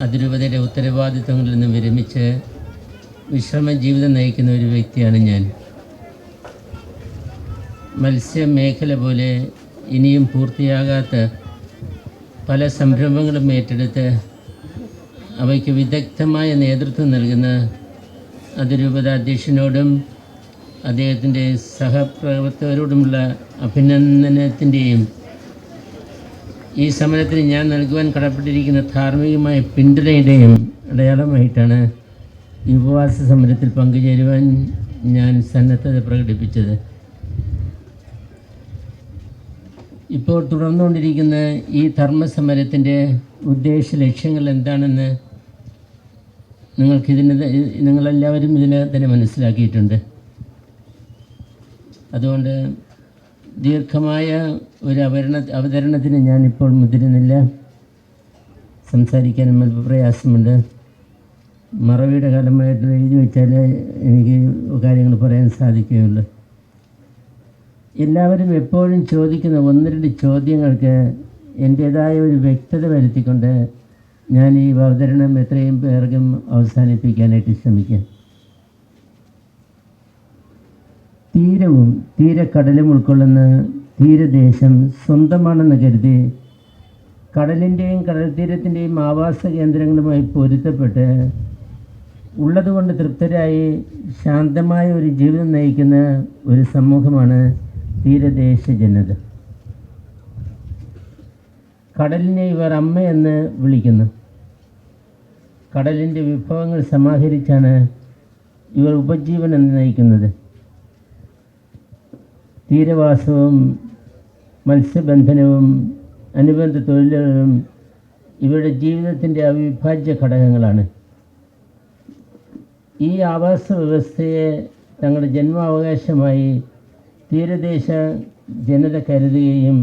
അതിരൂപതയുടെ ഉത്തരവാദിത്തങ്ങളിൽ നിന്ന് വിരമിച്ച് വിശ്രമ ജീവിതം നയിക്കുന്ന ഒരു വ്യക്തിയാണ് ഞാൻ. മത്സ്യ മേഖല പോലെ ഇനിയും പൂർത്തിയാകാത്ത പല സംരംഭങ്ങളും ഏറ്റെടുത്ത് അവയ്ക്ക് വിദഗ്ധമായ നേതൃത്വം നൽകുന്ന അതിരൂപത അധ്യക്ഷനോടും അദ്ദേഹത്തിന്റെ സഹപ്രവർത്തകരോടുമുള്ള അഭിനന്ദനത്തിന്റെയും ഈ സമരത്തിന് ഞാൻ നൽകുവാൻ കടപ്പെട്ടിരിക്കുന്ന ധാർമ്മികമായ പിന്തുണയുടെയും അടയാളമായിട്ടാണ് ഈ ഉപവാസ സമരത്തിൽ പങ്കുചേരുവാൻ ഞാൻ സന്നദ്ധത പ്രകടിപ്പിച്ചത്. ഇപ്പോൾ തുടർന്നുകൊണ്ടിരിക്കുന്ന ഈ ധർമ്മസമരത്തിന്റെ ഉദ്ദേശ ലക്ഷ്യങ്ങൾ എന്താണെന്ന് നിങ്ങൾക്കിതിന് നിങ്ങളെല്ലാവരും ഇതിനെ തന്നെ മനസ്സിലാക്കിയിട്ടുണ്ട്. അതുകൊണ്ട് ദീർഘമായ ഒരു അവരണ അവതരണത്തിന് ഞാനിപ്പോൾ മുതിരുന്നില്ല. സംസാരിക്കാനും അല്പ പ്രയാസമുണ്ട്. മറവിയുടെ കാലമായിട്ട് എഴുതി വെച്ചാൽ എനിക്ക് കാര്യങ്ങൾ പറയാൻ സാധിക്കുകയുള്ളൂ. എല്ലാവരും എപ്പോഴും ചോദിക്കുന്ന ഒന്ന് രണ്ട് ചോദ്യങ്ങൾക്ക് എന്റേതായ ഒരു വ്യക്തത വരുത്തിക്കൊണ്ട് ഞാൻ ഈ അവതരണം എത്രയും പേർക്കും അവസാനിപ്പിക്കാനായിട്ട് ശ്രമിക്കാം. തീരവും തീരക്കടലും ഉൾക്കൊള്ളുന്ന തീരദേശം സ്വന്തമാണെന്ന് കരുതി കടലിന്റെയും കടൽ തീരത്തിന്റെയും ആവാസ കേന്ദ്രങ്ങളുമായി പൊരുത്തപ്പെട്ട് ഉള്ളതുകൊണ്ട് തൃപ്തരായി ശാന്തമായ ഒരു ജീവിതം നയിക്കുന്ന ഒരു സമൂഹമാണ് തീരദേശ ജനത. കടലിനെ ഇവർ അമ്മ എന്ന് വിളിക്കുന്നു. കടലിന്റെ വിഭവങ്ങൾ സമാഹരിച്ചാണ് ഇവർ ഉപജീവനം നയിക്കുന്നത്. തീരവാസവും മത്സ്യബന്ധനവും അനുബന്ധ തൊഴിലുകളും ഇവരുടെ ജീവിതത്തിന്റെ അവിഭാജ്യ ഘടകങ്ങളാണ്. ഈ ആവാസ വ്യവസ്ഥയെ തങ്ങളുടെ ജന്മാവകാശമായി തീരദേശ ജനത കരുതുകയും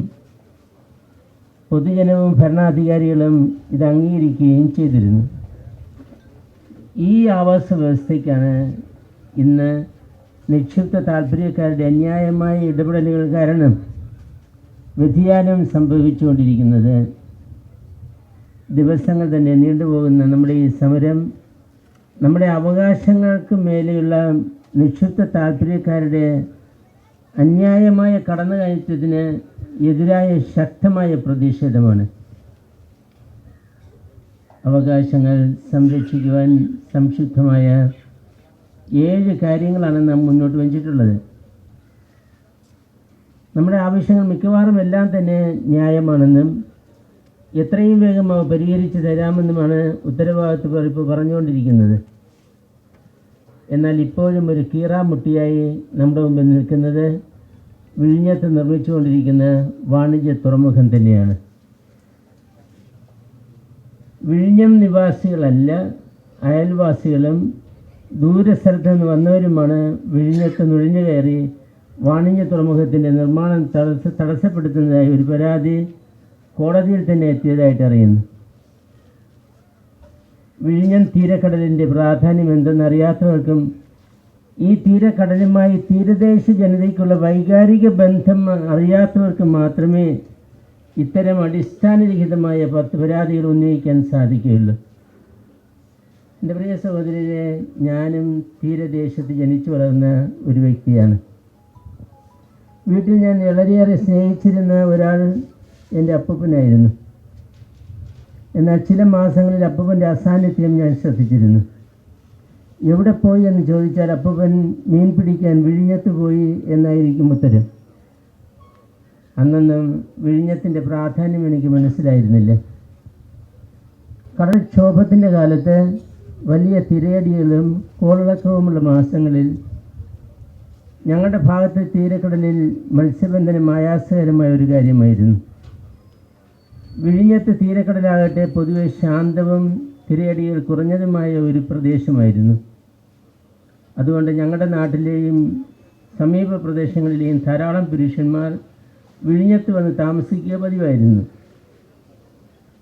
പൊതുജനവും ഭരണാധികാരികളും ഇത് അംഗീകരിക്കുകയും ചെയ്തിരുന്നു. ഈ ആവാസ വ്യവസ്ഥയ്ക്കാണ് ഇന്ന് നിക്ഷിപ്ത താല്പര്യക്കാരുടെ അന്യായമായ ഇടപെടലുകൾ കാരണം വ്യതിയാനം സംഭവിച്ചുകൊണ്ടിരിക്കുന്നത്. ദിവസങ്ങൾ തന്നെ നീണ്ടുപോകുന്ന നമ്മുടെ ഈ സമരം നമ്മുടെ അവകാശങ്ങൾക്ക് മേലെയുള്ള നിക്ഷിപ്ത താല്പര്യക്കാരുടെ അന്യായമായ കടന്നുകയറ്റത്തിന് എതിരായ ശക്തമായ പ്രതിഷേധമാണ്. അവകാശങ്ങൾ സംരക്ഷിക്കുവാൻ സംക്ഷിപ്തമായ ഏഴ് കാര്യങ്ങളാണ് നാം മുന്നോട്ട് വെച്ചിട്ടുള്ളത്. നമ്മുടെ ആവശ്യങ്ങൾ മിക്കവാറും എല്ലാം തന്നെ ന്യായമാണെന്നും എത്രയും വേഗം അവ പരിഹരിച്ച് തരാമെന്നുമാണ് ഉത്തരവാദിത്വ പറിപ്പ് പറഞ്ഞുകൊണ്ടിരിക്കുന്നത്. എന്നാൽ ഇപ്പോഴും ഒരു കീറാമുട്ടിയായി നമ്മുടെ മുമ്പിൽ നിൽക്കുന്നത് വിഴിഞ്ഞത്ത് നിർമ്മിച്ചുകൊണ്ടിരിക്കുന്ന വാണിജ്യ തുറമുഖം തന്നെയാണ്. വിഴിഞ്ഞം നിവാസികളല്ല അയൽവാസികളും ദൂരസ്ഥലത്ത് നിന്ന് വന്നവരുമാണ് വിഴിഞ്ഞത്ത് നുഴഞ്ഞു കയറി വാണിജ്യ തുറമുഖത്തിന്റെ നിർമ്മാണം തടസ്സ തടസ്സപ്പെടുത്തുന്നതായി ഒരു പരാതി കോടതിയിൽ തന്നെ എത്തിയതായിട്ട് അറിയുന്നു. വിഴിഞ്ഞം തീരക്കടലിന്റെ പ്രാധാന്യം എന്തെന്നറിയാത്തവർക്കും ഈ തീരക്കടലുമായി തീരദേശ ജനതയ്ക്കുള്ള വൈകാരിക ബന്ധം അറിയാത്തവർക്ക് മാത്രമേ ഇത്തരം അടിസ്ഥാനരഹിതമായ പത്ത് പരാതികൾ ഉന്നയിക്കാൻ സാധിക്കുകയുള്ളൂ. എന്റെ പ്രിയ സഹോദരരെ ഞാനും തീരദേശത്ത് ജനിച്ചു വളർന്ന ഒരു വ്യക്തിയാണ്. വീട്ടിൽ ഞാൻ വളരെയേറെ സ്നേഹിച്ചിരുന്ന ഒരാൾ എന്റെ അപ്പൂപ്പനായിരുന്നു. എന്നാൽ ചില മാസങ്ങളിൽ അപ്പൂപ്പന്റെ അസാന്നിധ്യം ഞാൻ ശ്രദ്ധിച്ചിരുന്നു. എവിടെ പോയി എന്ന് ചോദിച്ചാൽ അപ്പൂപ്പൻ മീൻ പിടിക്കാൻ വിഴിഞ്ഞത്ത് പോയി എന്നായിരിക്കും ഉത്തരം. അന്നൊന്നും വിഴിഞ്ഞത്തിന്റെ പ്രാധാന്യം എനിക്ക് മനസ്സിലായിരുന്നില്ല. കടൽക്ഷോഭത്തിന്റെ കാലത്ത് വലിയ തിരയടികളും കോളിളക്കവുമുള്ള മാസങ്ങളിൽ ഞങ്ങളുടെ ഭാഗത്ത് തീരക്കടലിൽ മത്സ്യബന്ധനം ആയാസകരമായ ഒരു കാര്യമായിരുന്നു. വിഴിഞ്ഞത്ത് തീരക്കടലാകട്ടെ പൊതുവെ ശാന്തവും തിരയടികൾ കുറഞ്ഞതുമായ ഒരു പ്രദേശമായിരുന്നു. അതുകൊണ്ട് ഞങ്ങളുടെ നാട്ടിലെയും സമീപ പ്രദേശങ്ങളിലെയും ധാരാളം പുരുഷന്മാർ വിഴിഞ്ഞത്ത് വന്ന് താമസിക്കുക പതിവായിരുന്നു.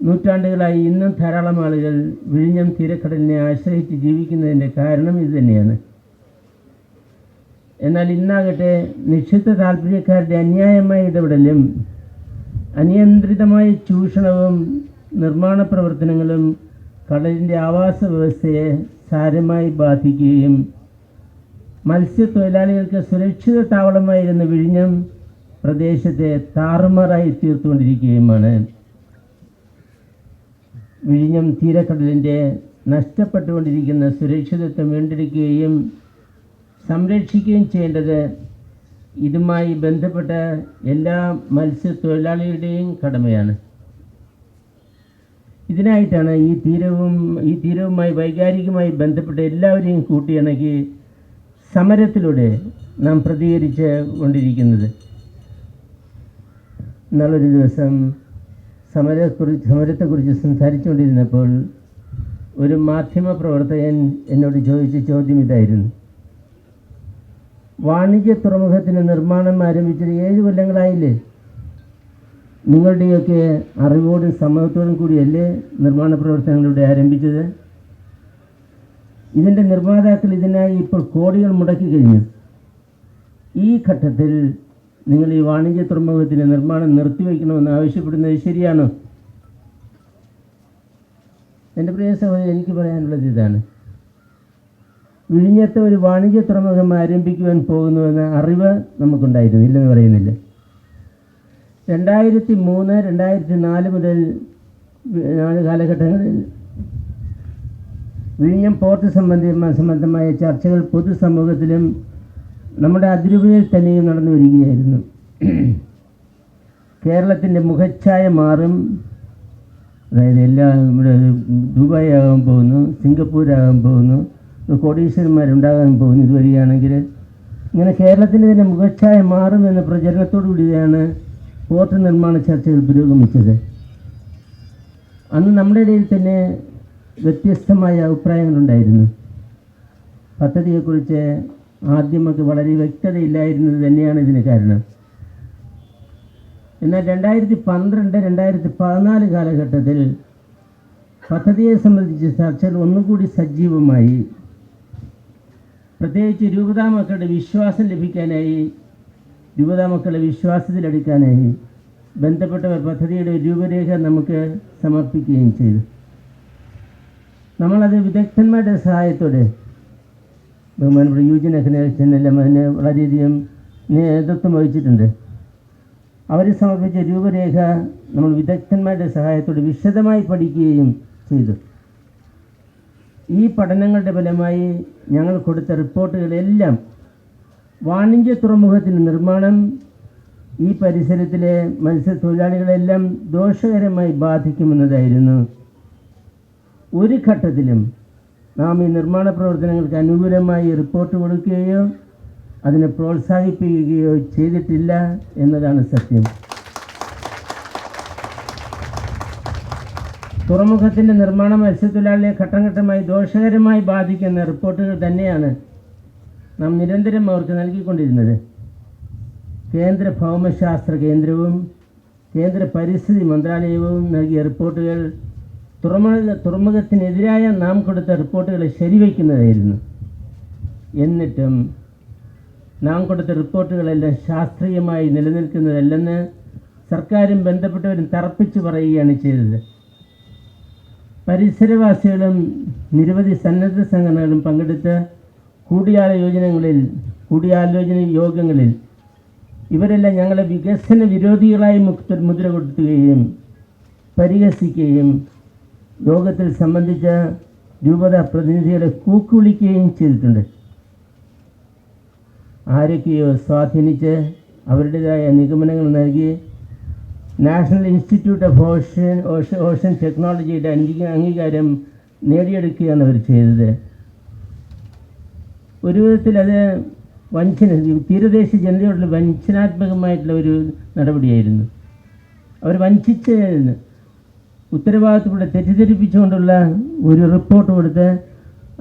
നൂറ്റാണ്ടുകളായി ഇന്നും ധാരാളം ആളുകൾ വിഴിഞ്ഞം തീരക്കടലിനെ ആശ്രയിച്ച് ജീവിക്കുന്നതിന്റെ കാരണം ഇതുതന്നെയാണ് എന്നാൽ ഇന്നാകട്ടെ നിക്ഷിപ്ത താല്പര്യക്കാരുടെ അന്യായമായ ഇടപെടലും അനിയന്ത്രിതമായ ചൂഷണവും നിർമ്മാണ പ്രവർത്തനങ്ങളും കടലിന്റെ ആവാസ വ്യവസ്ഥയെ സാരമായി ബാധിക്കുകയും മത്സ്യത്തൊഴിലാളികൾക്ക് സുരക്ഷിത താവളമായിരുന്ന വിഴിഞ്ഞം പ്രദേശത്തെ താറുമാറായി തീർത്തുകൊണ്ടിരിക്കുകയുമാണ്. വിഴിഞ്ഞം തീരക്കടലിന്റെ നഷ്ടപ്പെട്ടുകൊണ്ടിരിക്കുന്ന സുരക്ഷിതത്വം വീണ്ടെടുക്കുകയും സംരക്ഷിക്കുകയും ചെയ്യേണ്ടത് ഇതുമായി ബന്ധപ്പെട്ട എല്ലാ മത്സ്യത്തൊഴിലാളികളുടെയും കടമയാണ്. ഇതിനായിട്ടാണ് ഈ തീരവും ഈ തീരവുമായി വൈകാരികമായി ബന്ധപ്പെട്ട എല്ലാവരെയും കൂട്ടിയിണക്കി സമരത്തിലൂടെ നാം പ്രതികരിച്ച് കൊണ്ടിരിക്കുന്നത്. നല്ലൊരു ദിവസം സമരക്കുറിച്ച് സമരത്തെക്കുറിച്ച് സംസാരിച്ചുകൊണ്ടിരുന്നപ്പോൾ ഒരു മാധ്യമ പ്രവർത്തകൻ എന്നോട് ചോദിച്ച ചോദ്യം ഇതായിരുന്നു. വാണിജ്യ തുറമുഖത്തിന് നിർമ്മാണം ആരംഭിച്ചത് ഏഴ് കൊല്ലങ്ങളായില്ലേ? നിങ്ങളുടെയൊക്കെ അറിവോടും സമ്മതത്തോടും കൂടിയല്ലേ നിർമ്മാണ പ്രവർത്തനങ്ങളിലൂടെ ആരംഭിച്ചത്? ഇതിന്റെ നിർമ്മാതാക്കൾ ഇതിനായി ഇപ്പോൾ കോടികൾ മുടക്കി കഴിഞ്ഞു. ഈ ഘട്ടത്തിൽ നിങ്ങൾ ഈ വാണിജ്യ തുറമുഖത്തിന്റെ നിർമ്മാണം നിർത്തിവെക്കണമെന്ന് ആവശ്യപ്പെടുന്നത് ശരിയാണോ? എന്റെ പ്രിയ സഹോദരൻ എനിക്ക് പറയാനുള്ളത് ഇതാണ്. വിഴിഞ്ഞത്തെ ഒരു വാണിജ്യ തുറമുഖം ആരംഭിക്കുവാൻ പോകുന്നുവെന്ന അറിവ് നമുക്കുണ്ടായിരുന്നു. ഇല്ലെന്ന് പറയുന്നില്ല. രണ്ടായിരത്തി മൂന്ന് രണ്ടായിരത്തി നാല് മുതൽ നാല് കാലഘട്ടങ്ങളിൽ വിഴിഞ്ഞം പോർട്ട് സംബന്ധി സംബന്ധമായ ചർച്ചകൾ പൊതുസമൂഹത്തിലും നമ്മുടെ അതിരൂപതയിൽ തന്നെയും നടന്നു വരികയായിരുന്നു കേരളത്തിന്റെ മുഖച്ഛായ മാറും. അതായത് എല്ലാം ഇവിടെ ദുബായ് ആകാൻ പോകുന്നു സിംഗപ്പൂരാകാൻ പോകുന്നു കോടീശ്വരന്മാരുണ്ടാകാൻ പോകുന്നു ഇതുവരികയാണെങ്കിൽ ഇങ്ങനെ കേരളത്തിന്റെ തന്നെ മുഖച്ഛായ എന്ന പ്രചരണത്തോടു കൂടിയാണ് പോർട്ട് നിർമ്മാണ ചർച്ചകൾ പുരോഗമിച്ചത്. അന്ന് നമ്മുടെ ഇടയിൽ തന്നെ വ്യത്യസ്തമായ അഭിപ്രായങ്ങളുണ്ടായിരുന്നു. പദ്ധതിയെക്കുറിച്ച് ആദ്യമൊക്കെ വളരെ വ്യക്തതയില്ലായിരുന്നത് തന്നെയാണ് ഇതിന് കാരണം. എന്നാൽ രണ്ടായിരത്തി പന്ത്രണ്ട് രണ്ടായിരത്തി പതിനാല് കാലഘട്ടത്തിൽ പദ്ധതിയെ സംബന്ധിച്ച് ചർച്ചകൾ ഒന്നുകൂടി സജീവമായി. പ്രത്യേകിച്ച് രൂപതാ മക്കളുടെ വിശ്വാസം ലഭിക്കാനായി രൂപതാ മക്കളെ വിശ്വാസത്തിലെടുക്കാനായി ബന്ധപ്പെട്ടവർ പദ്ധതിയുടെ രൂപരേഖ നമുക്ക് സമർപ്പിക്കുകയും ചെയ്തു. നമ്മളത് വിദഗ്ധന്മാരുടെ സഹായത്തോടെ ബഹുമാനപ്പെട്ട യൂജിൻ അഖിലേഷനെല്ലാം അതിന് വളരെയധികം നേതൃത്വം വഹിച്ചിട്ടുണ്ട്. അവർ സമർപ്പിച്ച രൂപരേഖ നമ്മൾ വിദഗ്ധന്മാരുടെ സഹായത്തോടെ വിശദമായി പഠിക്കുകയും ചെയ്തു. ഈ പഠനങ്ങളുടെ ഫലമായി ഞങ്ങൾ കൊടുത്ത റിപ്പോർട്ടുകളെല്ലാം വാണിജ്യ തുറമുഖത്തിന്റെ നിർമ്മാണം ഈ പരിസരത്തിലെ മത്സ്യത്തൊഴിലാളികളെല്ലാം ദോഷകരമായി ബാധിക്കുമെന്നതായിരുന്നു. ഒരു ഘട്ടത്തിലും നാം ഈ നിർമ്മാണ പ്രവർത്തനങ്ങൾക്ക് അനുകൂലമായി റിപ്പോർട്ട് കൊടുക്കുകയോ അതിനെ പ്രോത്സാഹിപ്പിക്കുകയോ ചെയ്തിട്ടില്ല എന്നതാണ് സത്യം. തുറമുഖത്തിന്റെ നിർമ്മാണം മത്സ്യത്തൊഴിലാളിയെ ഘട്ടം ഘട്ടമായി ദോഷകരമായി ബാധിക്കുന്ന റിപ്പോർട്ടുകൾ തന്നെയാണ് നാം നിരന്തരം അവർക്ക് നൽകിക്കൊണ്ടിരുന്നത്. കേന്ദ്ര ഭൗമശാസ്ത്ര കേന്ദ്രവും കേന്ദ്ര പരിസ്ഥിതി മന്ത്രാലയവും നൽകിയ റിപ്പോർട്ടുകൾ തുറമുഖ തുറമുഖത്തിനെതിരായ നാം കൊടുത്ത റിപ്പോർട്ടുകളെ ശരിവയ്ക്കുന്നതായിരുന്നു. എന്നിട്ടും നാം കൊടുത്ത റിപ്പോർട്ടുകളെല്ലാം ശാസ്ത്രീയമായി നിലനിൽക്കുന്നതല്ലെന്ന് സർക്കാരും ബന്ധപ്പെട്ടവരും തറപ്പിച്ച് പറയുകയാണ് ചെയ്തത്. പരിസരവാസികളും നിരവധി സന്നദ്ധ സംഘടനകളും പങ്കെടുത്ത കൂടിയാലോചനകളിൽ കൂടിയാലോചന യോഗങ്ങളിൽ ഇവരെല്ലാം ഞങ്ങളെ വികസന വിരോധികളായി മുദ്ര കൊടുത്തുകയും പരിഹസിക്കുകയും യോഗത്തിൽ സംബന്ധിച്ച രൂപത പ്രതിനിധികളെ കൂക്കുവിളിക്കുകയും ചെയ്തിട്ടുണ്ട്. ആരൊക്കെയോ സ്വാധീനിച്ച് അവരുടേതായ നിഗമനങ്ങൾ നൽകി national institute of ocean ocean ടെക്നോളജിയുടെ അംഗീ- അംഗീകാരം നേടിയെടുക്കുകയാണ് അവർ ചെയ്തത്. ഒരു വിധത്തിൽ അത് വഞ്ചന തീരദേശ ജനതയോടുള്ള വഞ്ചനാത്മകമായിട്ടുള്ള ഒരു നടപടിയായിരുന്നു. അവർ വഞ്ചിച്ച് ഉത്തരവാദിത്തപ്പെടെ തെറ്റിദ്ധരിപ്പിച്ചുകൊണ്ടുള്ള ഒരു റിപ്പോർട്ട് കൊടുത്ത്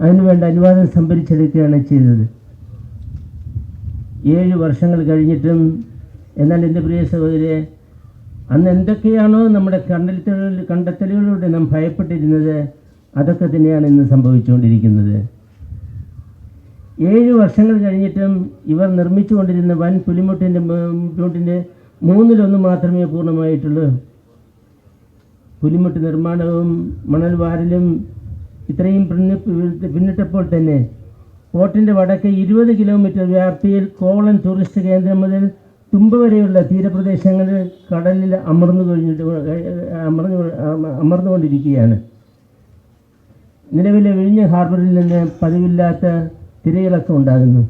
അതിനുവേണ്ട അനുവാദം സംഭരിച്ചെടുക്കുകയാണ് ചെയ്തത്. ഏഴ് വർഷങ്ങൾ കഴിഞ്ഞിട്ടും എന്നാൽ എന്റെ പ്രിയ സഹോദരെ അന്ന് എന്തൊക്കെയാണോ നമ്മുടെ കണ്ടെത്തലുകൾ കണ്ടെത്തലുകളിലൂടെ നാം ഭയപ്പെട്ടിരുന്നത് അതൊക്കെ തന്നെയാണ് ഇന്ന് സംഭവിച്ചുകൊണ്ടിരിക്കുന്നത്. ഏഴ് വർഷങ്ങൾ കഴിഞ്ഞിട്ടും ഇവർ നിർമ്മിച്ചുകൊണ്ടിരുന്ന വൻ പുലിമുട്ടിന്റെ പുലിമുട്ടിന്റെ മൂന്നിലൊന്ന് മാത്രമേ പൂർണമായിട്ടുള്ളൂ. പുലിമുട്ട് നിർമ്മാണവും മണൽ വാരലും ഇത്രയും പിന്നി- പിന്നിട്ടപ്പോൾ തന്നെ പോർട്ടിന്റെ വടക്ക് ഇരുപത് കിലോമീറ്റർ വ്യാപ്തിയിൽ കോവളം ടൂറിസ്റ്റ് കേന്ദ്രം മുതൽ തുമ്പ വരെയുള്ള തീരപ്രദേശങ്ങളിൽ കടലിൽ അമർന്നു കഴിഞ്ഞിട്ട് അമർന്നു അമ- അമർന്നുകൊണ്ടിരിക്കുകയാണ്. നിലവിലെ വിഴിഞ്ഞ ഹാർബറിൽ നിന്ന് പതിവില്ലാത്ത തിരയിളക്കം ഉണ്ടാകുന്നു.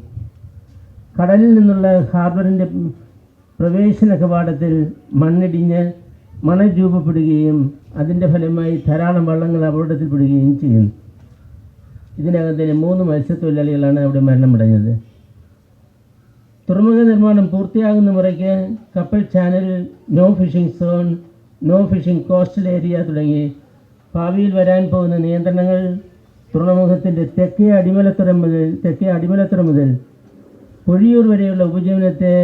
കടലിൽ നിന്നുള്ള ഹാർബറിന്റെ പ്രവേശന കവാടത്തിൽ മണ്ണിടിഞ്ഞ് മണൽ രൂപപ്പെടുകയും അതിന്റെ ഫലമായി ധാരാളം വള്ളങ്ങൾ അപകടത്തിൽപ്പെടുകയും ചെയ്യുന്നു. ഇതിനകം തന്നെ മൂന്ന് മത്സ്യത്തൊഴിലാളികളാണ് അവിടെ മരണമടഞ്ഞത്. തുറമുഖ നിർമ്മാണം പൂർത്തിയാകുന്ന മുറയ്ക്ക് കപ്പൽ channel no fishing zone no fishing coastal area തുടങ്ങി ഭാവിയിൽ വരാൻ പോകുന്ന നിയന്ത്രണങ്ങൾ തുറമുഖത്തിന്റെ തെക്കേ അടിമലത്തുറ മുതൽ തെക്കേ അടിമലത്തുറ മുതൽ പൊഴിയൂർ വരെയുള്ള ഉപജീവനത്തെ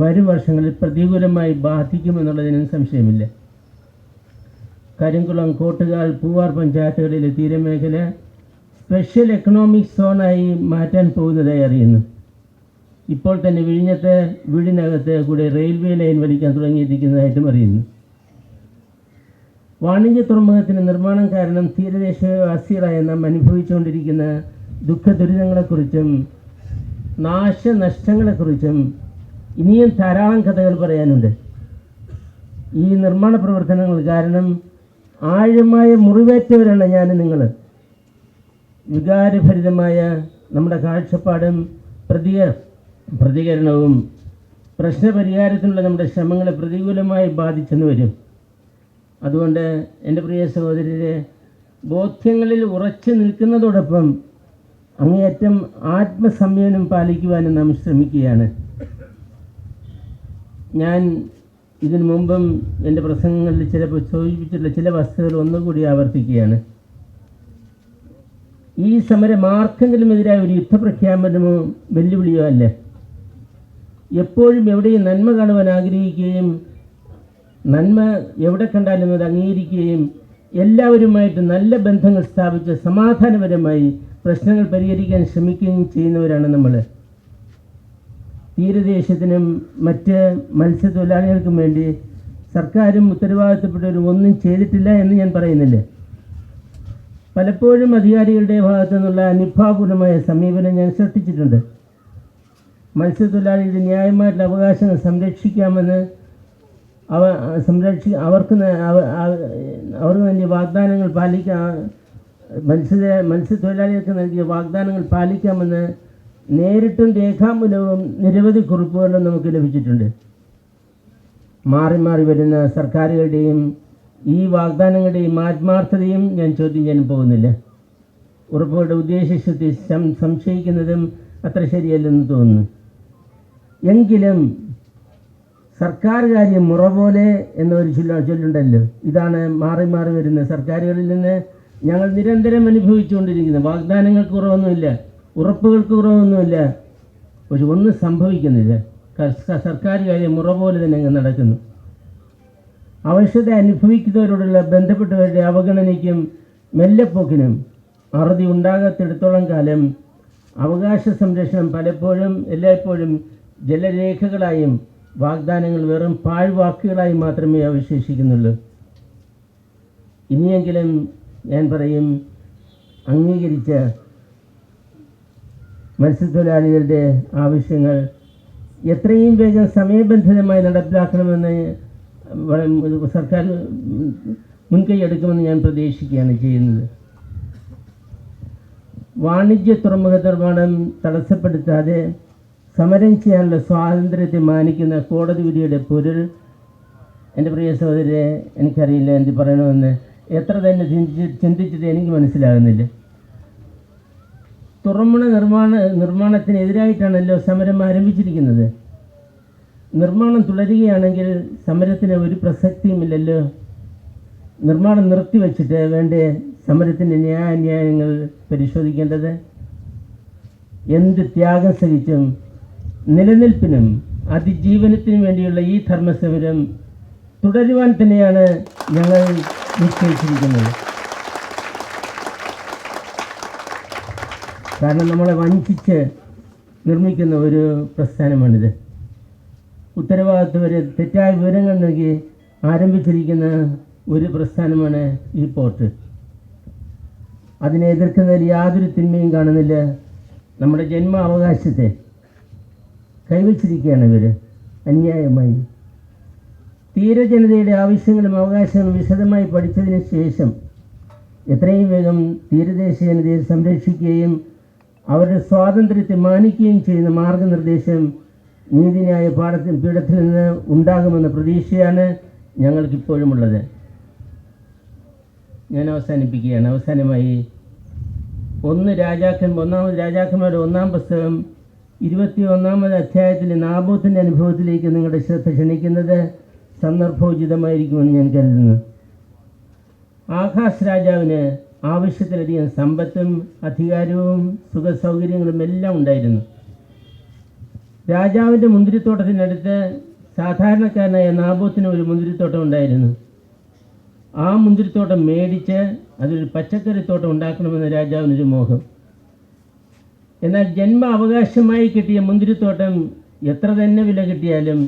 വരും വർഷങ്ങളിൽ പ്രതികൂലമായി ബാധിക്കുമെന്നുള്ളതിനും സംശയമില്ല. കരിങ്കുളം കോട്ടുകാൽ പൂവാർ പഞ്ചായത്തുകളിലെ തീരമേഖല സ്പെഷ്യൽ എക്കണോമിക് സോണായി മാറ്റാൻ പോകുന്നതായി അറിയുന്നു. ഇപ്പോൾ തന്നെ വിഴിഞ്ഞത്തെ വീടിനകത്ത് കൂടെ റെയിൽവേ ലൈൻ വലിക്കാൻ തുടങ്ങിയിരിക്കുന്നതായിട്ടും അറിയുന്നു. വാണിജ്യ തുറമുഖത്തിന് നിർമ്മാണം കാരണം തീരദേശവാസികളായ നാം അനുഭവിച്ചുകൊണ്ടിരിക്കുന്ന ദുഃഖ ദുരിതങ്ങളെക്കുറിച്ചും നാശനഷ്ടങ്ങളെക്കുറിച്ചും ഇനിയും ധാരാളം കഥകൾ പറയാനുണ്ട്. ഈ നിർമ്മാണ പ്രവർത്തനങ്ങൾ കാരണം ആഴമായ മുറിവേറ്റവരാണ് ഞാൻ നിങ്ങൾ വികാരഭരിതമായ നമ്മുടെ കാഴ്ചപ്പാടും പ്രതിക പ്രതികരണവും പ്രശ്നപരിഹാരത്തിനുള്ള നമ്മുടെ ശ്രമങ്ങളെ പ്രതികൂലമായി ബാധിച്ചെന്ന് വരും. അതുകൊണ്ട് എന്റെ പ്രിയ സഹോദരരെ ബോധ്യങ്ങളിൽ ഉറച്ചു നിൽക്കുന്നതോടൊപ്പം അങ്ങേയറ്റം ആത്മസംയമനം പാലിക്കുവാനും നാം ശ്രമിക്കുകയാണ്. ഞാൻ ഇതിനു മുമ്പും എന്റെ പ്രസംഗങ്ങളിൽ ചിലപ്പോൾ സൂചിപ്പിച്ചിട്ടുള്ള ചില വസ്തുതകൾ ഒന്നുകൂടി ആവർത്തിക്കുകയാണ്. ഈ സമരം ആർക്കെങ്കിലും എതിരായ ഒരു യുദ്ധപ്രഖ്യാപനമോ വെല്ലുവിളിയോ അല്ല. എപ്പോഴും എവിടെയും നന്മ കാണുവാൻ ആഗ്രഹിക്കുകയും നന്മ എവിടെ കണ്ടാലും അത് അംഗീകരിക്കുകയും എല്ലാവരുമായിട്ട് നല്ല ബന്ധങ്ങൾ സ്ഥാപിച്ച് സമാധാനപരമായി പ്രശ്നങ്ങൾ പരിഹരിക്കാൻ ശ്രമിക്കുകയും ചെയ്യുന്നവരാണ് നമ്മൾ തീരദേശത്തിനും മറ്റ് മത്സ്യത്തൊഴിലാളികൾക്കും വേണ്ടി സർക്കാരും ഉത്തരവാദിത്തപ്പെട്ടവരും ഒന്നും ചെയ്തിട്ടില്ല എന്ന് ഞാൻ പറയുന്നില്ല. പലപ്പോഴും അധികാരികളുടെ ഭാഗത്തു നിന്നുള്ള അനുഭാവപൂർണമായ സമീപനം ഞാൻ ശ്രദ്ധിച്ചിട്ടുണ്ട്. മത്സ്യത്തൊഴിലാളികളുടെ ന്യായമായിട്ടുള്ള അവകാശങ്ങൾ സംരക്ഷിക്കാമെന്ന് അവ സംരക്ഷി അവർക്ക് അവർ അവ- അവ- അവർക്ക് നൽകിയ വാഗ്ദാനങ്ങൾ പാലിക്കാൻ മത്സ്യ മത്സ്യത്തൊഴിലാളികൾക്ക് നൽകിയ വാഗ്ദാനങ്ങൾ പാലിക്കാമെന്ന് നേരിട്ടും രേഖാമൂലവും നിരവധി കുറിപ്പുകളും നമുക്ക് ലഭിച്ചിട്ടുണ്ട്. മാറി മാറി വരുന്ന സർക്കാരുകളുടെയും ഈ വാഗ്ദാനങ്ങളുടെയും ആത്മാർത്ഥതയും ഞാൻ ചോദ്യം ചെയ്യാൻ പോകുന്നില്ല. ഉറപ്പുകളുടെ ഉദ്ദേശശുദ്ധി സം- സംശയിക്കുന്നതും അത്ര ശരിയല്ലെന്ന് തോന്നുന്നു. എങ്കിലും സർക്കാർ കാര്യം മുറ പോലെ എന്നൊരു ചൊല്ല ചൊല്ലുണ്ടല്ലോ. ഇതാണ് മാറി മാറി വരുന്ന സർക്കാരുകളിൽ നിന്ന് ഞങ്ങൾ നിരന്തരം അനുഭവിച്ചുകൊണ്ടിരിക്കുന്നത്. വാഗ്ദാനങ്ങൾക്ക് കുറവൊന്നുമില്ല. ഉറപ്പുകൾക്ക് കുറവൊന്നുമില്ല. പക്ഷെ ഒന്നും സംഭവിക്കുന്നില്ല. സർക്കാർ കാര്യം മുറ പോലെ തന്നെ അങ്ങ് നടക്കുന്നു. ആവശ്യത അനുഭവിക്കുന്നവരോടുള്ള ബന്ധപ്പെട്ടവരുടെ അവഗണനയ്ക്കും മെല്ലെപ്പോക്കിനും അറുതി ഉണ്ടാകാത്തിടത്തോളം കാലം അവകാശ സംരക്ഷണം പലപ്പോഴും എല്ലായ്പ്പോഴും ജലരേഖകളായും വാഗ്ദാനങ്ങൾ വെറും പാഴ്വാക്കുകളായി മാത്രമേ അവശേഷിക്കുന്നുള്ളൂ. ഇനിയെങ്കിലും ഞാൻ പറയും അംഗീകരിച്ച മത്സ്യത്തൊഴിലാളികളുടെ ആവശ്യങ്ങൾ എത്രയും വേഗം സമയബന്ധിതമായി നടപ്പിലാക്കണമെന്ന് സർക്കാർ മുൻകൈ എടുക്കുമെന്ന് ഞാൻ പ്രതീക്ഷിക്കുകയാണ് ചെയ്യുന്നത്. വാണിജ്യ തുറമുഖ നിർമ്മാണം തടസ്സപ്പെടുത്താതെ സമരം ചെയ്യാനുള്ള സ്വാതന്ത്ര്യത്തെ മാനിക്കുന്ന കോടതി വിധിയുടെ പൊരുൾ എന്റെ പ്രിയ സഹോദരരെ എനിക്കറിയില്ല എന്ത് പറയണമെന്ന്. എത്ര തന്നെ ചിന്തിച്ചിട്ട് എനിക്ക് മനസ്സിലാകുന്നില്ല. തുറമുഖ നിർമ്മാണ നിർമ്മാണത്തിനെതിരായിട്ടാണല്ലോ സമരം ആരംഭിച്ചിരിക്കുന്നത്. നിർമ്മാണം തുടരുകയാണെങ്കിൽ സമരത്തിന് ഒരു പ്രസക്തിയുമില്ലല്ലോ. നിർമ്മാണം നിർത്തിവെച്ചിട്ട് വേണ്ടേ സമരത്തിന്റെ ന്യായാന്യായങ്ങൾ പരിശോധിക്കേണ്ടത്? എന്ത് ത്യാഗം സഹിച്ചും നിലനിൽപ്പിനും അതിജീവനത്തിനും വേണ്ടിയുള്ള ഈ ധർമ്മസമരം തുടരുവാൻ തന്നെയാണ് ഞങ്ങൾ നിശ്ചയിച്ചിരിക്കുന്നത്. കാരണം നമ്മളെ വഞ്ചിച്ച് നിർമ്മിക്കുന്ന ഒരു പ്രസ്ഥാനമാണിത്. ഉത്തരവാദിത്വരെ തെറ്റായ വിവരങ്ങൾ നൽകി ആരംഭിച്ചിരിക്കുന്ന ഒരു പ്രസ്ഥാനമാണ് ഈ പോർട്ട്. അതിനെ എതിർക്കുന്നതിൽ യാതൊരു തിന്മയും കാണുന്നില്ല നമ്മുടെ ജന്മ അവകാശത്തെ കൈവച്ചിരിക്കുകയാണ് ഇവർ അന്യായമായി. തീരജനതയുടെ ആവശ്യങ്ങളും അവകാശങ്ങളും വിശദമായി പഠിച്ചതിന് ശേഷം എത്രയും വേഗം തീരദേശ ജനതയെ സംരക്ഷിക്കുകയും അവരുടെ സ്വാതന്ത്ര്യത്തെ മാനിക്കുകയും ചെയ്യുന്ന മാർഗനിർദ്ദേശം നീതിന്യായ പാഠത്തിൽ പീഠത്തിൽ നിന്ന് ഉണ്ടാകുമെന്ന പ്രതീക്ഷയാണ് ഞങ്ങൾക്കിപ്പോഴുമുള്ളത്. ഞാൻ അവസാനിപ്പിക്കുകയാണ്. അവസാനമായി ഒന്ന് രാജാക്കൻ ഒന്നാമത് രാജാക്കന്മാരുടെ ഒന്നാം പുസ്തകം ഇരുപത്തി ഒന്നാമത് അധ്യായത്തിലെ നാബോത്തിന്റെ അനുഭവത്തിലേക്ക് നിങ്ങളുടെ ശ്രദ്ധ ക്ഷണിക്കുന്നത് സന്ദർഭോചിതമായിരിക്കുമെന്ന് ഞാൻ കരുതുന്നു. ആകാശ് രാജാവിന് ആവശ്യത്തിലധികം സമ്പത്തും അധികാരവും സുഖസൗകര്യങ്ങളും എല്ലാം ഉണ്ടായിരുന്നു. രാജാവിന്റെ മുന്തിരിത്തോട്ടത്തിനടുത്ത് സാധാരണക്കാരനായ നാബോത്തിന് ഒരു മുന്തിരിത്തോട്ടം ഉണ്ടായിരുന്നു. ആ മുന്തിരിത്തോട്ടം മേടിച്ച് അതൊരു പച്ചക്കറിത്തോട്ടം ഉണ്ടാക്കണമെന്ന് രാജാവിനൊരു മോഹം. എന്നാൽ ജന്മ അവകാശമായി കിട്ടിയ മുന്തിരിത്തോട്ടം എത്ര തന്നെ വില കിട്ടിയാലും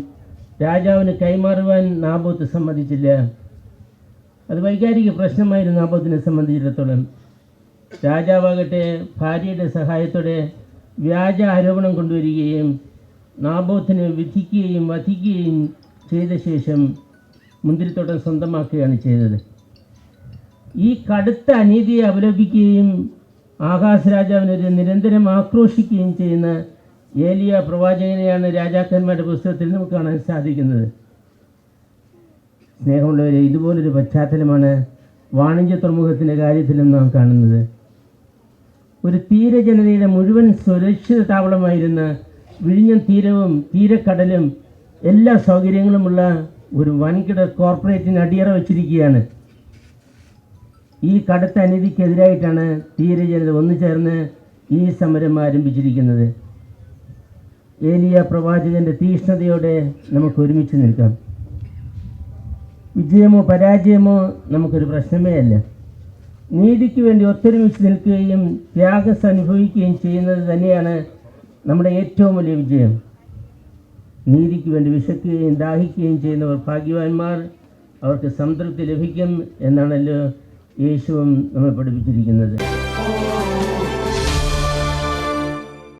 രാജാവിന് കൈമാറുവാൻ നാബോത്ത് സമ്മതിച്ചില്ല. അത് വൈകാരിക പ്രശ്നമായിരുന്നു നാബോത്തിനെ സംബന്ധിച്ചിടത്തോളം. രാജാവാകട്ടെ ഭാര്യയുടെ സഹായത്തോടെ വ്യാജ ആരോപണം കൊണ്ടുവരികയും നാബോത്തിനെ വിധിക്കുകയും വധിക്കുകയും ചെയ്ത ശേഷം മുന്തിരിത്തോട്ടം സ്വന്തമാക്കുകയാണ് ചെയ്തത്. ഈ കടുത്ത അനീതിയെ അപലപിക്കുകയും ആകാശ് രാജാവിനെതിരെ നിരന്തരം ആക്രോശിക്കുകയും ചെയ്യുന്ന ഏലിയ പ്രവാചകനെയാണ് രാജാക്കന്മാരുടെ പുസ്തകത്തിൽ നമുക്ക് കാണാൻ സാധിക്കുന്നത്. സ്നേഹമുള്ളവരെ ഇതുപോലൊരു പശ്ചാത്തലമാണ് വാണിജ്യ തുറമുഖത്തിന്റെ കാര്യത്തിലും നാം കാണുന്നത്. ഒരു തീരജനതയുടെ മുഴുവൻ സുരക്ഷിത താവളമായിരുന്ന വിഴിഞ്ഞം തീരവും തീരക്കടലും എല്ലാ സൗകര്യങ്ങളുമുള്ള ഒരു വൻകിട കോർപ്പറേറ്റിന് അടിയറ വച്ചിരിക്കുകയാണ്. ഈ കടുത്ത അനീതിക്കെതിരായിട്ടാണ് തീരജനത ഒന്നു ചേർന്ന് ഈ സമരം ആരംഭിച്ചിരിക്കുന്നത്. ഏലിയ പ്രവാചകന്റെ തീഷ്ണതയോടെ നമുക്ക് ഒരുമിച്ച് നിൽക്കാം. വിജയമോ പരാജയമോ നമുക്കൊരു പ്രശ്നമേ അല്ല. നീതിക്ക് വേണ്ടി ഒത്തൊരുമിച്ച് നിൽക്കുകയും ത്യാഗസ് അനുഭവിക്കുകയും ചെയ്യുന്നത് തന്നെയാണ് നമ്മുടെ ഏറ്റവും വലിയ വിജയം. നീതിക്ക് വേണ്ടി വിശക്കുകയും ദാഹിക്കുകയും ചെയ്യുന്നവർ ഭാഗ്യവാന്മാർ അവർക്ക് സംതൃപ്തി ലഭിക്കും എന്നാണല്ലോ യേശുവും നമ്മെ പഠിപ്പിച്ചിരിക്കുന്നത്.